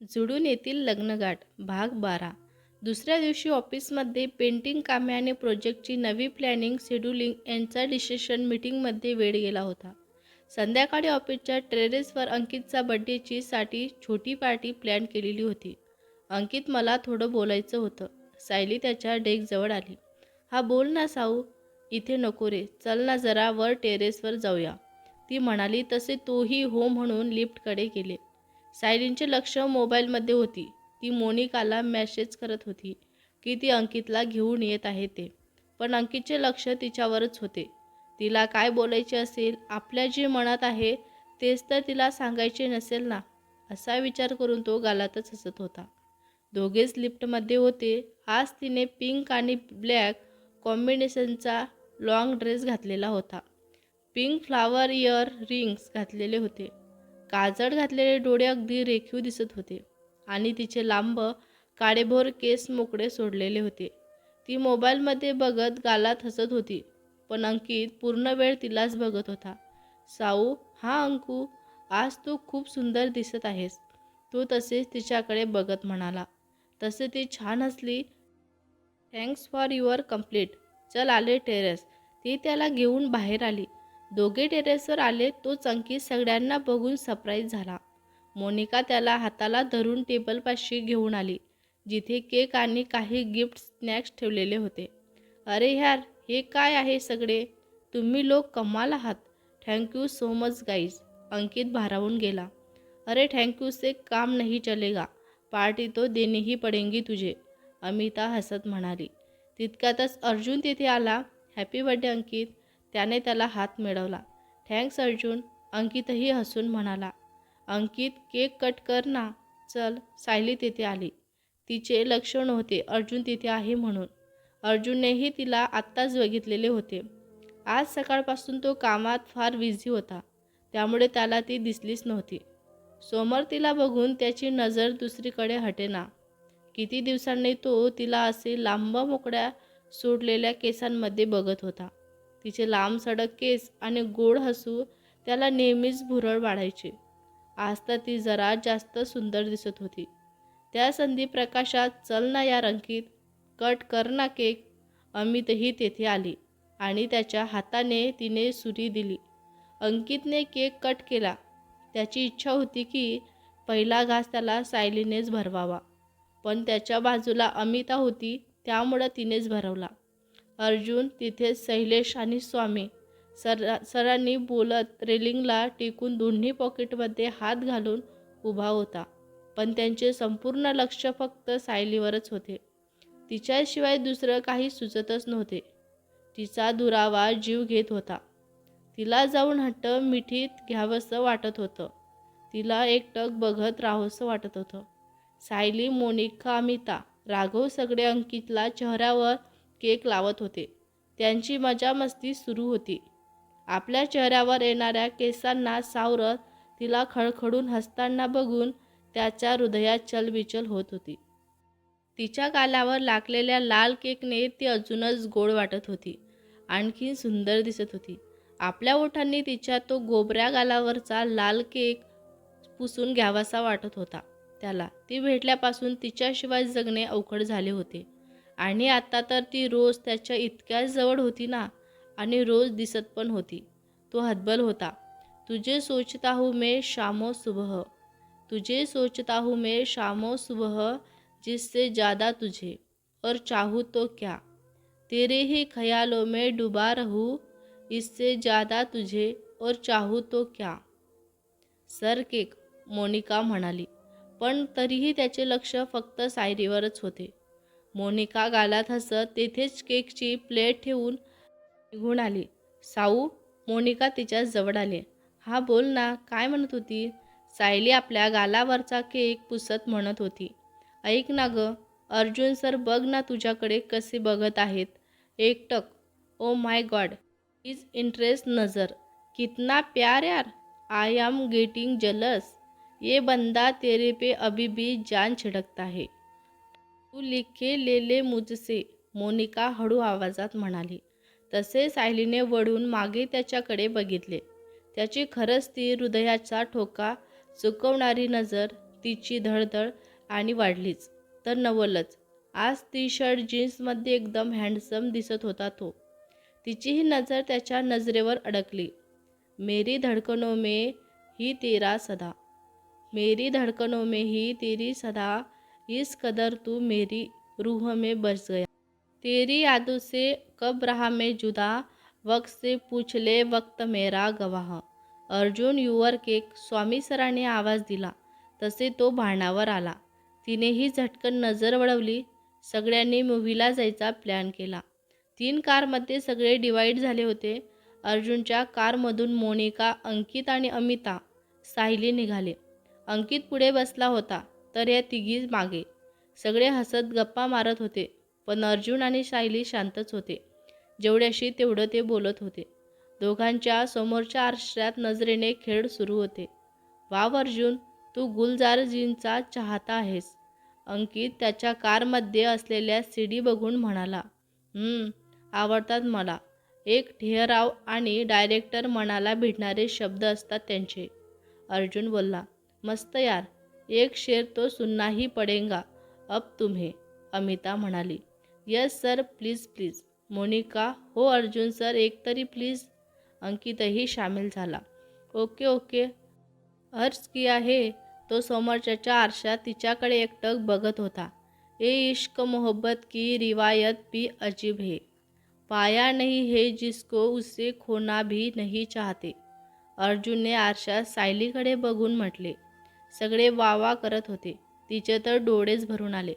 जुडून येथील लग्नगाठ भाग बारा. दुसऱ्या दिवशी ऑफिसमध्ये पेंटिंग कामे आणि प्रोजेक्टची नवी प्लॅनिंग शेड्युलिंग यांचा डिसिशन मीटिंगमध्ये वेळ गेला होता. संध्याकाळी ऑफिसच्या टेरेसवर अंकितचा बड्डेची साठी छोटी पार्टी प्लॅन केलेली होती. अंकित मला थोडं बोलायचं होतं. सायली त्याच्या डेकजवळ आली. हा बोल ना साऊ. इथे नको रे. चल ना जरा वर टेरेसवर जाऊया. ती म्हणाली तसे तोही हो म्हणून लिफ्टकडे गेले. सायलींचे लक्ष मोबाईलमध्ये होती. ती मोनिकाला मॅसेज करत होती की ती अंकितला घेऊन येत आहे ते. पण अंकितचे लक्ष तिच्यावरच होते. तिला काय बोलायचे असेल आपल्या जे मनात आहे तेच तर तिला सांगायचे नसेल ना असा विचार करून तो गालातच हसत होता. दोघेच लिफ्टमध्ये होते. आज तिने पिंक आणि ब्लॅक कॉम्बिनेशनचा लाँग ड्रेस घातलेला होता. पिंक फ्लावर इयर रिंग्स घातलेले होते. काजळ घातलेले डोळे अगदी रेखीव दिसत होते. आणि तिचे लांब काळेभोर केस मोकळे सोडलेले होते. ती मोबाईलमध्ये बघत गालात हसत होती पण अंकित पूर्ण वेळ तिलाच बघत होता. साऊ हा अंकू आज तू खूप सुंदर दिसत आहेस. तू तसेच तिच्याकडे बघत म्हणाला. तसे ती छान हसली. थँक्स फॉर युअर कंप्लीट चल आले टेरेस. ती त्याला घेऊन बाहेर आली. दोघे टेरेसवर आले तोच अंकित सगळ्यांना बघून सरप्राईज झाला. मोनिका त्याला हाताला धरून टेबलपाशी घेऊन आली जिथे केक आणि काही गिफ्ट स्नॅक्स ठेवलेले होते. अरे यार हे काय आहे सगळे? तुम्ही लोक कमाल आहात. Thank you so much guys Ankit भारावून गेला. अरे थँक्यू से काम नहीं चलेगा. पार्टी तो देनी ही पडेंगी तुझे अमिता हसत म्हणाली. तितक्यातच अर्जुन तिथे आला. Happy birthday Ankit. त्याने त्याला हात मिळवला. थँक्स अर्जुन अंकितही हसून म्हणाला. अंकित केक कट कर ना. चल सायली तिथे आली. तिचे लक्ष नव्हते. अर्जुन तिथे आहे म्हणून. अर्जुननेही तिला आत्ताच बघितलेले होते. आज सकाळपासून तो कामात फार बिझी होता. त्यामुळे त्याला ती दिसलीच नव्हती. समोर तिला बघून त्याची नजर दुसरीकडे हटेना. किती दिवसांनी तो तिला असे लांब मोकळ्या सोडलेल्या केसांमध्ये बघत होता. तिचे लांब सडक केस आणि गोड हसू त्याला नेहमीच भुरळ वाढायचे. आज तर ती जरा जास्त सुंदर दिसत होती. त्या संधी प्रकाशात चल ना या रंगीत कट कर ना केक. अमितही तेथे आली आणि त्याच्या हाताने तिने सुरी दिली. अंकितने केक कट केला. त्याची इच्छा होती की पहिला घास त्याला सायलीनेच भरवावा. पण त्याच्या बाजूला अमिता होती त्यामुळं तिनेच भरवला. अर्जुन तिथेच शैलेश आणि स्वामी सर सरांनी बोलत रेलिंगला टेकून दोन्ही पॉकेटमध्ये हात घालून उभा होता. पण त्यांचे संपूर्ण लक्ष फक्त सायलीवरच होते. तिच्याशिवाय दुसरं काही सुचतच नव्हते. तिचा दुरावा जीव घेत होता. तिला जाऊन हट्ट मिठीत घ्यावंसं वाटत होतं. तिला एकटक बघत राहावंसं वाटत होतं. सायली मोनिका अमिता राघव सगळे अंकितला चेहऱ्यावर केक लावत होते. त्यांची मजामस्ती सुरू होती. आपल्या चेहऱ्यावर येणाऱ्या केसांना सावरत तिला खळखळून हसताना बघून त्याच्या हृदयात चलबिचल होत होती. तिच्या गालावर लागलेल्या लाल केकने ती अजूनच गोड वाटत होती. आणखी सुंदर दिसत होती. आपल्या ओठांनी तिच्या तो गोबऱ्या गालावरचा लाल केक पुसून घ्यावासा वाटत होता. त्याला ती भेटल्यापासून तिच्याशिवाय जगणे अवघड झाले होते. आणि आता तर ती रोज त्याच्या इतक्याच जवळ होती ना आणि रोज दिसत पण होती. तो हतबल होता. तुझे सोचता हूँ मैं शामो सुबह. तुझे सोचता हूँ मैं शामो सुबह जिससे ज़्यादा तुझे. और चाहूँ तो क्या? तेरे ही ख्यालों में डूबा रहूँ इससे ज़्यादा तुझे. और चाहूँ तो क्या? सर केक मोनिका म्हणाली. पण तरीही त्याचे लक्ष फक्त सायरीवरच होते. मोनिका गालात हसत तेथेच केकची प्लेट ठेवून निघून आली. साऊ मोनिका तिच्या जवळ आली. हा बोल ना काय म्हणत होती? सायली आपल्या गालावरचा केक पुसत म्हणत होती. ऐक ना ग अर्जुन सर बघ ना तुझ्याकडे कसे बघत आहेत. एकटक oh my god is interest नजर. कितना प्यार यार. आई एम गेटिंग जलस ये बंदा तेरे पे अभी भी जान छिड़कता है. तू लिखे लेले मुजसे. मुझसे मोनिका हळू आवाजात म्हणाली. तसे सायलीने वळून मागे त्याच्याकडे बघितले. त्याची खरंच ती हृदयाचा ठोका चुकवणारी नजर तिची धडधड आणि वाढलीच. तर नवलच. आज टी शर्ट जीन्समध्ये एकदम हँडसम दिसत होता तो. तिचीही नजर त्याच्या नजरेवर अडकली. मेरी धडकनों में ही तेरा सदा. मेरी धड़कनों में ही तेरी सदा इस कदर तू मेरी रूह में बस गया। तेरी यादों से कब रहा मैं जुदा वक्त से पूछ ले वक्त मेरा गवाह। अर्जुन युवर केक स्वामी सरांनी आवाज दिला तसे तो भाणावर आला। तिनेही झटकन नजर वळवली सगळ्यांनी मूव्हीला जायचा प्लॅन केला. तीन कारमध्ये सगळे डिवाईड झाले होते. अर्जुनच्या कारमधून मोनिका अंकित आणि अमिता सायली निघाले. अंकित पुढे बसला होता. तर या तिघी मागे. सगळे हसत गप्पा मारत होते पण अर्जुन आणि सायली शांतच होते. जेवढ्याशी तेवढं ते बोलत होते. दोघांच्या समोरच्या आरशात नजरेने खेळ सुरू होते. वाव अर्जुन तू गुलजारजींचा चाहता आहेस अंकित त्याच्या कारमध्ये असलेल्या सीडी बघून म्हणाला आवडतात मला. एक ठेहराव आणि डायरेक्टर मनाला भिडणारे शब्द असतात त्यांचे. अर्जुन बोलला मस्त यार. एक शेर तो सुनना ही पडेंगा. अब तुम्हे अमिता म्हणाली. Yes sir please please. Monika हो अर्जुन सर एक तरी प्लीज. अंकितही सामील झाला. Okay okay. अर्ज किया है तो समोरच्याच्या आरशात तिच्याकडे एकटक बघत होता. ए इश्क मोहब्बत की रिवायत भी अजीब है. पाया नहीं है जिसको उसे खोना भी नहीं चाहते. अर्जुनने आरशात सायलीकडे बघून म्हटले सगळे वावा करत होते. तिचे तर डोळेच भरून आले.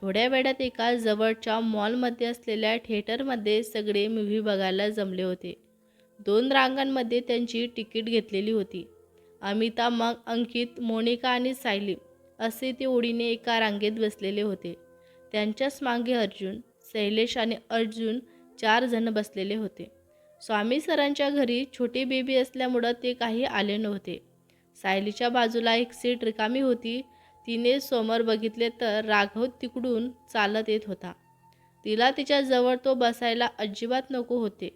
थोड्या वेळात एका जवळच्या मॉलमध्ये असलेल्या थिएटरमध्ये सगळे मूव्ही बघायला जमले होते. दोन रांगांमध्ये त्यांची तिकीट घेतलेली होती. अमिता मग अंकित मोनिका आणि सायली असे ते ओढीने एका रांगेत बसलेले होते. त्यांच्याच मागे अर्जुन शैलेश आणि अर्जुन चार जण बसलेले होते. स्वामी सरांच्या घरी छोटी बेबी असल्यामुळं ते काही आले नव्हते. सायलीच्या बाजूला एक सीट रिकामी होती. तिने समोर बघितले तर राघव तिकडून चालत येत होता. तिला तिच्याजवळ तो बसायला अजिबात नको होते.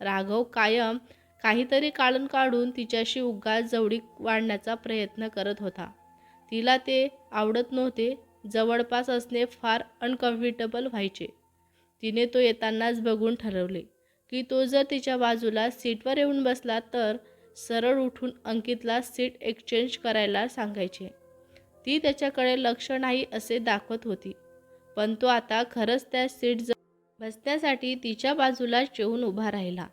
राघव कायम काहीतरी काढून काढून तिच्याशी उगाच जवळीक वाढण्याचा प्रयत्न करत होता. तिला ते आवडत नव्हते. जवळपास असणे फार अनकम्फर्टेबल व्हायचे. तिने तो येतानाच बघून ठरवले की तो जर तिच्या बाजूला सीटवर येऊन बसला तर सरळ उठून अंकितला सीट एक्सचेंज करायला सांगायचे. ती त्याच्याकडे लक्ष नाही असे दाखवत होती. पण तो आता खरंच त्या सीट बसण्यासाठी तिच्या बाजूलाच येऊन उभा राहिला.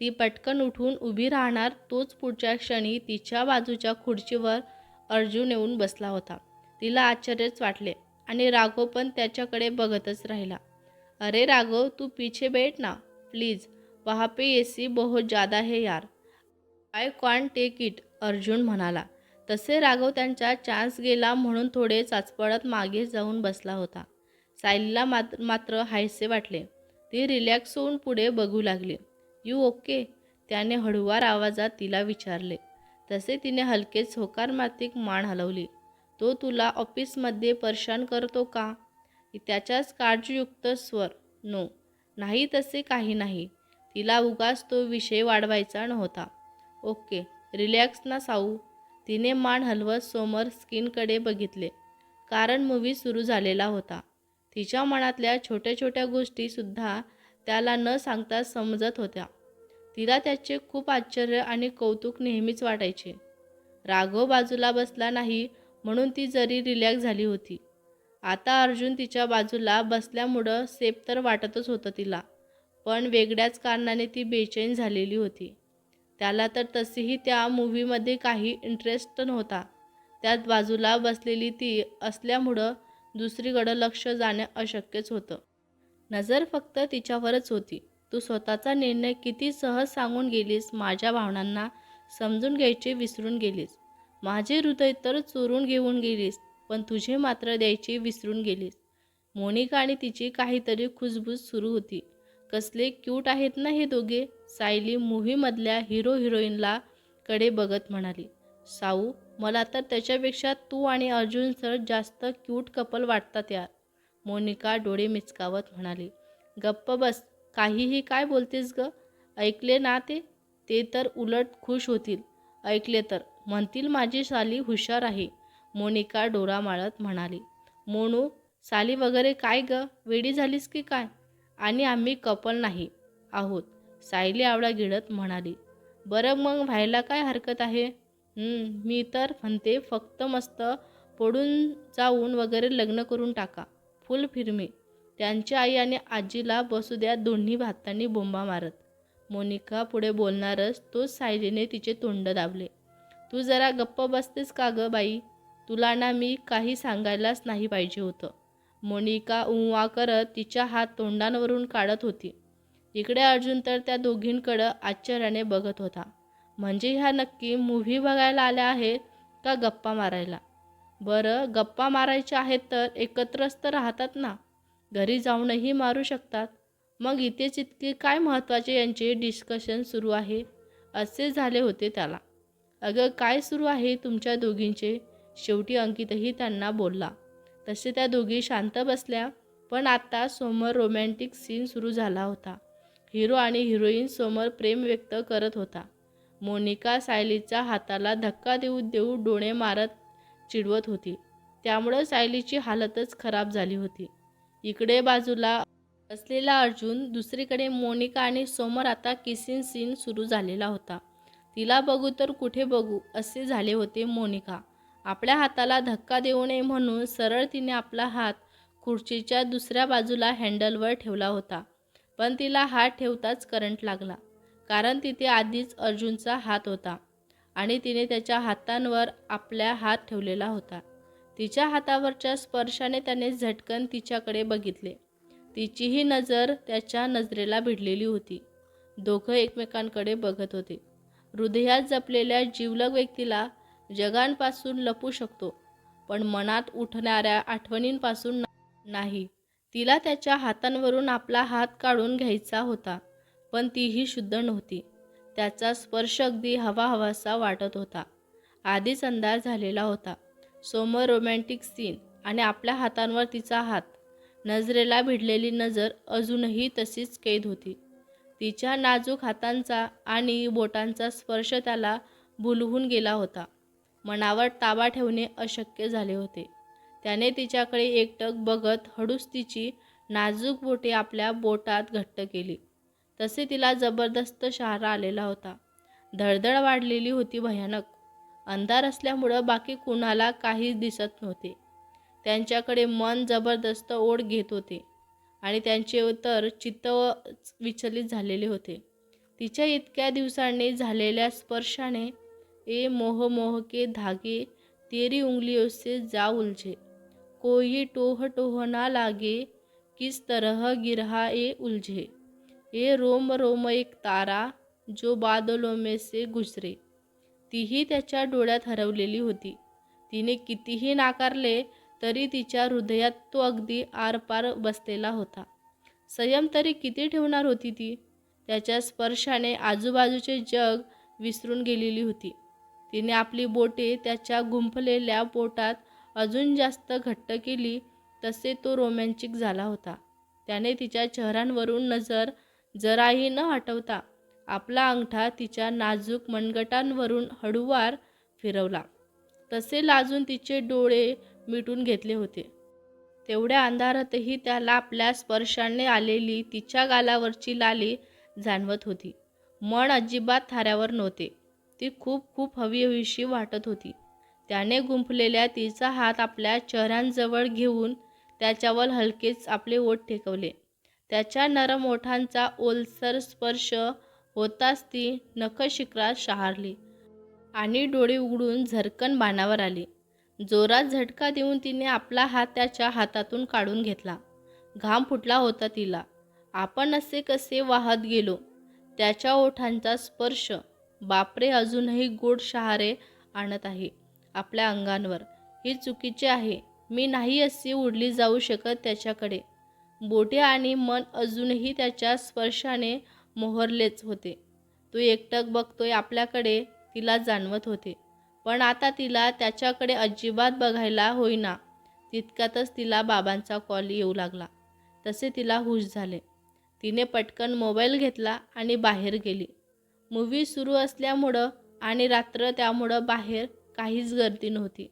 ती पटकन उठून उभी राहणार तोच पुढच्या क्षणी तिच्या बाजूच्या खुर्चीवर अर्जुन येऊन बसला होता. तिला आश्चर्यच वाटले आणि राघव पण त्याच्याकडे बघतच राहिला. अरे राघव तू पीछे बैठ ना प्लीज. वहाँ पे एसी बहुत ज़्यादा है यार. I can't take it Arjun म्हणाला. तसे राघव त्यांचा चान्स गेला म्हणून थोडे चाचपडत मागे जाऊन बसला होता. सायलीला मात्र मात्र हायसे वाटले. ती रिलॅक्स होऊन पुढे बघू लागली. यू ओके त्याने हळुवार आवाजात तिला विचारले. तसे तिने हलकेच होकारमातिक मान हलवली. तो तुला ऑफिसमध्ये परेशान करतो का? त्याच्याच काळजीयुक्त स्वर. नो नाही तसे काही नाही. तिला उगाच तो विषय वाढवायचा नव्हता. ओके रिलॅक्स ना साऊ. तिने मान हलवत समोर स्किनकडे बघितले. कारण मूवी सुरू झालेला होता. तिच्या मनातल्या छोट्या छोट्या गोष्टीसुद्धा त्याला न सांगता समजत होत्या. तिला त्याचे खूप आश्चर्य आणि कौतुक नेहमीच वाटायचे. राघव बाजूला बसला नाही म्हणून ती जरी रिलॅक्स झाली होती. आता अर्जुन तिच्या बाजूला बसल्यामुळं सेफ तर वाटतच होतं तिला. पण वेगळ्याच कारणाने ती बेचैन झालेली होती. त्याला तर तशीही त्या मूव्हीमध्ये काही इंटरेस्ट नव्हता त्यात बाजूला बसलेली ती असल्यामुळं दुसरीकडं लक्ष जाणे अशक्यच होतं. नजर फक्त तिच्यावरच होती. तू स्वतःचा निर्णय किती सहज सांगून गेलीस माझ्या भावनांना समजून घ्यायचे विसरून गेलीस. माझे हृदय तर चोरून घेऊन गेलीस पण तुझे मात्र द्यायचे विसरून गेलीस. मोनिका आणि तिची काहीतरी खुसबूस सुरू होती. कसले क्यूट आहेत ना हे दोघे? सायली मूव्हीमधल्या हिरो हिरोईनला कडे बघत म्हणाली साऊ मला तर त्याच्यापेक्षा तू आणि अर्जुन सर जास्त क्यूट कपल वाटतात यार. मोनिका डोळे मिचकावत म्हणाली गप्प बस काहीही काय बोलतेस ग? ऐकले ना ते? ते तर उलट खुश होतील. ऐकले तर म्हणतील माझी साली हुशार आहे मोनिका डोरा माळत म्हणाली. मोनू साली वगैरे काय ग? वेडी झालीस की काय? आणि आम्ही कपल नाही आहोत सायली आवडा गिळत म्हणाली. बरं मग व्हायला काय हरकत आहे? मी तर म्हणते फक्त मस्त पडून जाऊन वगैरे लग्न करून टाका फुल फिरमे. त्यांची आई आणि आजीला बसू द्या दोन्ही भातांनी बोंबा मारत. मोनिका पुढे बोलणारच तोच सायलीने तिचे तोंड दाबले. तू जरा गप्प बसतेस का गं बाई? तुला ना मी काही सांगायलाच नाही पाहिजे होतं. मोनिका उवा करत तिच्या हात तोंडांवरून काढत होती. इकडे अर्जुन तर त्या दोघींकडं आश्चर्याने बघत होता. म्हणजे ह्या नक्की मूव्ही बघायला आल्या आहेत का गप्पा मारायला? बरं गप्पा मारायच्या आहेत तर एकत्रच तर राहतात ना? घरी जाऊनही मारू शकतात. मग इथेच इतके काय महत्त्वाचे यांचे डिस्कशन सुरू आहे? असे झाले होते त्याला. अगं काय सुरू आहे तुमच्या दोघींचे? शेवटी अंकितही त्यांना बोलला. तसे त्या दोघी शांत बसल्या पण आता समोर रोमॅन्टिक सीन सुरू झाला होता. हिरो आणि हिरोईन समोर प्रेम व्यक्त करत होता. मोनिका सायलीच्या हाताला धक्का देऊ देऊ डोळे मारत चिडवत होती. त्यामुळं सायलीची हालतच खराब झाली होती. इकडे बाजूला असलेला अर्जुन दुसरीकडे मोनिका आणि समोर आता किसिन सीन सुरू झालेला होता. तिला बघू तर कुठे बघू असे झाले होते मोनिका. आपल्या हाताला धक्का देऊ नये म्हणून सरळ तिने आपला हात खुर्चीच्या दुसऱ्या बाजूला हँडलवर ठेवला होता. पण तिला हात ठेवताच करंट लागला कारण तिथे आधीच अर्जुनचा हात होता आणि तिने त्याच्या हातांवर आपल्या हात ठेवलेला होता. तिच्या हातावरच्या स्पर्शाने त्याने झटकन तिच्याकडे बघितले. तिचीही नजर त्याच्या नजरेला भिडलेली होती. दोघं एकमेकांकडे बघत होते. हृदयात जपलेल्या जिवलग व्यक्तीला जगांपासून लपू शकतो पण मनात उठणाऱ्या आठवणींपासून नाही. तिला त्याच्या हातांवरून आपला हात काढून घ्यायचा होता पण तीही शुद्ध नव्हती. त्याचा स्पर्श अगदी हवा हवासा वाटत होता. आधीच अंधार झालेला होता. समोर रोमॅन्टिक सीन आणि आपल्या हातांवर तिचा हात. नजरेला भिडलेली नजर अजूनही तशीच कैद होती. तिच्या नाजूक हातांचा आणि बोटांचा स्पर्श त्याला भुलवून गेला होता. मनावर ताबा ठेवणे अशक्य झाले होते. त्याने तिच्याकडे एकटक बघत हळूच तिची नाजूक बोटे आपल्या बोटात घट्ट केली. तसे तिला जबरदस्त शहारा आलेला होता. धडधड वाढलेली होती भयानक. अंधार असल्यामुळं बाकी कुणाला काही दिसत नव्हते. त्यांच्याकडे मन जबरदस्त ओढ घेत होते आणि त्यांचे तर चित्त विचलित झालेले होते. तिच्या इतक्या दिवसांनी झालेल्या स्पर्शाने ए मोह मोह के धागे तेरी उंगलियों से जा उलझे कोई टोह टोह ना लागे किस तरह गिरहा ए उलझे ए रोम रोम एक तारा जो बादलों में से गुजरे तीही त्याच्या डोळ्यात हरवलेली होती तिने कितीही नाकारले तरी तिच्या हृदयात तो अगदी आरपार बसलेला होता संयम तरी किती ठेवणार होती ती त्याच्या स्पर्शाने आजूबाजूचे जग विसरून गेलेली होती तिने आपली बोटे त्याच्या गुंफलेल्या पोटात अजून जास्त घट्ट केली तसे तो रोमॅन्टिक झाला होता. त्याने तिच्या चेहऱ्यांवरून नजर जराही न हटवता आपला अंगठा तिच्या नाजूक मनगटांवरून हळूवार फिरवला. तसे लाजून तिचे डोळे मिटून घेतले होते. तेवढ्या अंधारातही त्याला आपल्या स्पर्शाने आलेली तिच्या गालावरची लाली जाणवत होती. मन अजिबात थाऱ्यावर नव्हते. ती खूप खूप हवी हवीशी वाटत होती. त्याने गुंफलेल्या तिचा हात आपल्या चेहऱ्यांजवळ घेऊन त्याच्यावर हलकेच आपले ओठ टेकवले त्याच्या नरम ओठांचा ओलसर स्पर्श होताच ती नखशिखरात शहारली आणि डोळे उघडून झरकन बाणावर आली. जोरात झटका देऊन तिने आपला हात त्याच्या हातातून काढून घेतला. घाम फुटला होता तिला. आपण असे कसे वाहत गेलो? त्याच्या ओठांचा स्पर्श बापरे अजूनही गोड शहारे आणत आहे आपल्या अंगांवर. हे चुकीचे आहे. मी नाही अशी उडली जाऊ शकत त्याच्याकडे. बोटे आणि मन अजूनही त्याच्या स्पर्शाने मोहरलेच होते. तो एकटक बघतोय आपल्याकडे तिला जाणवत होते. पण आता तिला त्याच्याकडे अजिबात बघायला होईना. तितक्यातच तिला बाबांचा कॉल येऊ लागला. तसे तिला हुश झाले. तिने पटकन मोबाईल घेतला आणि बाहेर गेली. मूवी सुरू असल्यामुळं आणि रात्र त्यामुळं बाहेर काहीच गर्दी नव्हती.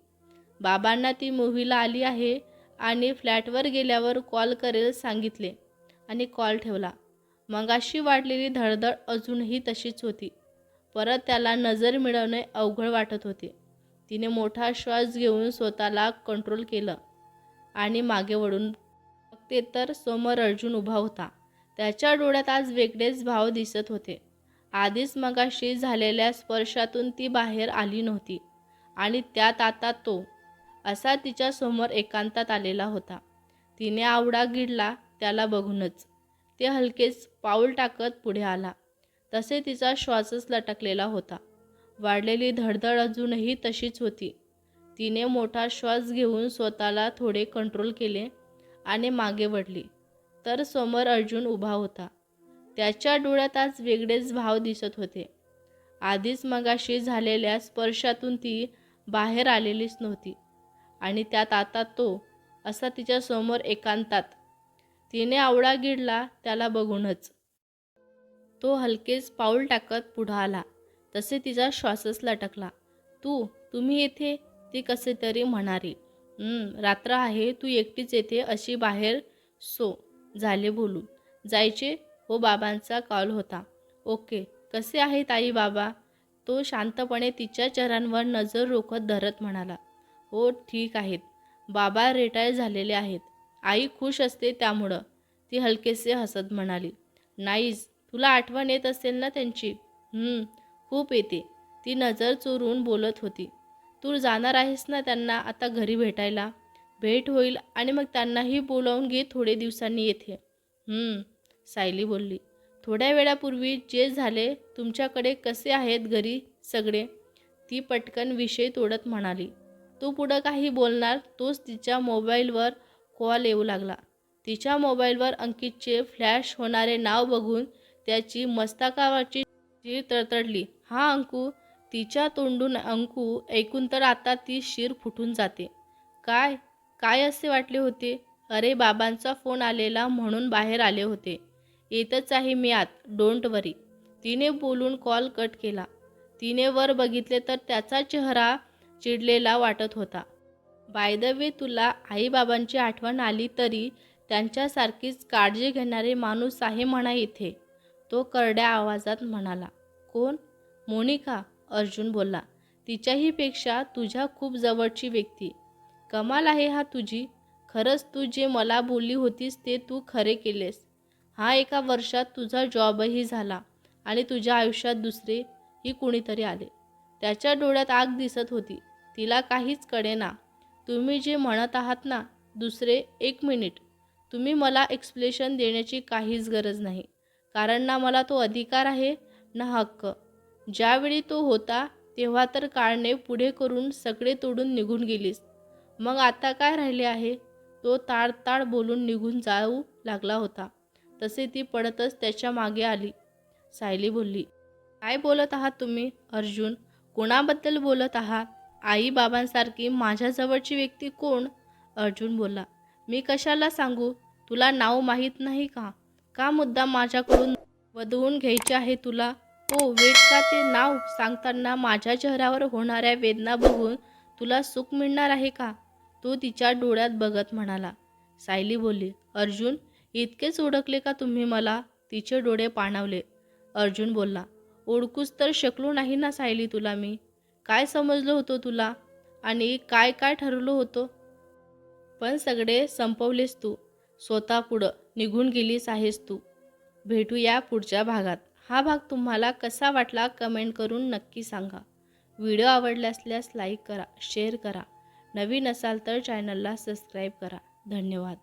बाबांना ती मूव्हीला आली आहे आणि फ्लॅटवर गेल्यावर कॉल करेल सांगितले आणि कॉल ठेवला. मगाशी वाढलेली धडधड अजूनही तशीच होती. परत त्याला नजर मिळवणे अवघड वाटत होते. तिने मोठा श्वास घेऊन स्वतःला कंट्रोल केलं आणि मागे वळून ते तर समोर अर्जुन उभा होता. त्याच्या डोळ्यात आज वेगळेच भाव दिसत होते. आधीच मगाशी झालेल्या स्पर्शातून ती बाहेर आली नव्हती आणि त्यात आता तो असा तिच्या समोर एकांतात आलेला होता. तिने आवडा गिळला त्याला बघूनच. ते हलकेच पाऊल टाकत पुढे आला. तसे तिचा श्वासच लटकलेला होता. वाढलेली धडधड अजूनही तशीच होती. तिने मोठा श्वास घेऊन स्वतःला थोडे कंट्रोल केले आणि मागे वळली. तर समोर अर्जुन उभा होता. त्याच्या डोळ्यात आज वेगळेच भाव दिसत होते. आधीच मगाशी झालेल्या स्पर्शातून ती बाहेर आलेलीच नव्हती. आणि त्यात आता तो असा तिच्या समोर एकांतात. तिने आवडा गिळला त्याला बघूनच. तो हलकेच पाऊल टाकत पुढं आला. तसे तिचा श्वासच लटकला. तू तुम्ही येथे? ती कसे तरी म्हणाली रात्र आहे तू एकटीच येते अशी बाहेर सो झाले बोलून जायचे हो बाबांचा कॉल होता. ओके कसे आहेत आई बाबा? तो शांतपणे तिच्या चेहऱ्यांवर नजर रोखत धरत म्हणाला. हो ठीक आहेत. बाबा रिटायर झालेले आहेत. आई खुश असते त्यामुळं. ती हलकेसे हसत म्हणाली. नाईस तुला आठवण येत असेल ना त्यांची? खूप येते. ती नजर चोरून बोलत होती. तू जाणार आहेस ना त्यांना आता घरी भेटायला? भेट होईल आणि मग त्यांनाही बोलावून घे थोडे दिवसांनी येथे. सायली बोलली थोड्या वेळापूर्वी जे झाले तुमच्याकडे कसे आहेत घरी सगळे? ती पटकन विषय तोडत म्हणाली तू पुढं काही बोलणार तोच तिच्या मोबाईलवर कॉल येऊ लागला. तिच्या मोबाईलवर अंकितचे फ्लॅश होणारे नाव बघून त्याची मस्तकावाची शीर तडतडली. हा अंकू तिच्या तोंडून अंकू ऐकून तर आता ती शिर फुटून जाते. काय काय असे वाटले होते? अरे बाबांचा फोन आलेला म्हणून बाहेर आले होते. येतच आहे मी आत डोंट वरी. तिने बोलून कॉल कट केला. तिने वर बघितले तर त्याचा चेहरा चिडलेला वाटत होता. बाय द वे तुला आईबाबांची आठवण आली तरी त्यांच्यासारखीच काळजी घेणारे माणूस आहे म्हणा इथे तो करड्या आवाजात म्हणाला. कोण? मोनिका अर्जुन बोलला. तिच्याही पेक्षा तुझ्या खूप जवळची व्यक्ती. कमाल आहे हा तुझी. खरंच तू जे मला बोलली होतीस ते तू खरे केलेस. हा एका वर्षात तुझा जॉबही झाला आणि तुझ्या आयुष्यात दुसरे ही कुणीतरी आले. त्याच्या डोळ्यात आग दिसत होती. तिला काहीच कळेना तुम्ही जे म्हणत आहात ना दुसरे एक मिनिट. तुम्ही मला एक्सप्लेशन देण्याची काहीच गरज नाही. कारण ना मला तो अधिकार आहे ना हक्क. ज्यावेळी तो होता तेव्हा तर काळने पुढे करून सगळे तोडून निघून गेलीस. मग आता काय राहिले आहे? तो ताडताड बोलून निघून जाऊ लागला होता. तसे ती पडतच त्याच्यामागे आली. सायली बोलली काय बोलत आहात तुम्ही अर्जुन? कोणाबद्दल बोलत आहात? आई बाबांसारखी माझ्याजवळची व्यक्ती कोण? अर्जुन बोलला मी कशाला सांगू? तुला नाव माहीत नाही का? का मुद्दा माझ्याकडून वधवून घ्यायचे आहे तुला? हो वेट का ते नाव सांगताना माझ्या चेहऱ्यावर होणाऱ्या वेदना बघून तुला सुख मिळणार आहे का? तो तिच्या डोळ्यात बघत म्हणाला. सायली बोलली अर्जुन इतकेच ओळखले का तुम्ही मला? तिचे डोळे पाणावले. अर्जुन बोलला ओळखूच तर शकलो नाही ना सायली तुला मी. काय समजलो होतो तुला? आणि काय काय ठरवलं होतं? पण सगळे संपवलेस तू. स्वतः पुढं निघून गेलीस आहेस तू. भेटूया पुढच्या भागात. हा भाग तुम्हाला कसा वाटला कमेंट करून नक्की सांगा. व्हिडिओ आवडला असल्यास लाईक करा शेअर करा. नवीन असाल तर चॅनलला सबस्क्राईब करा. धन्यवाद.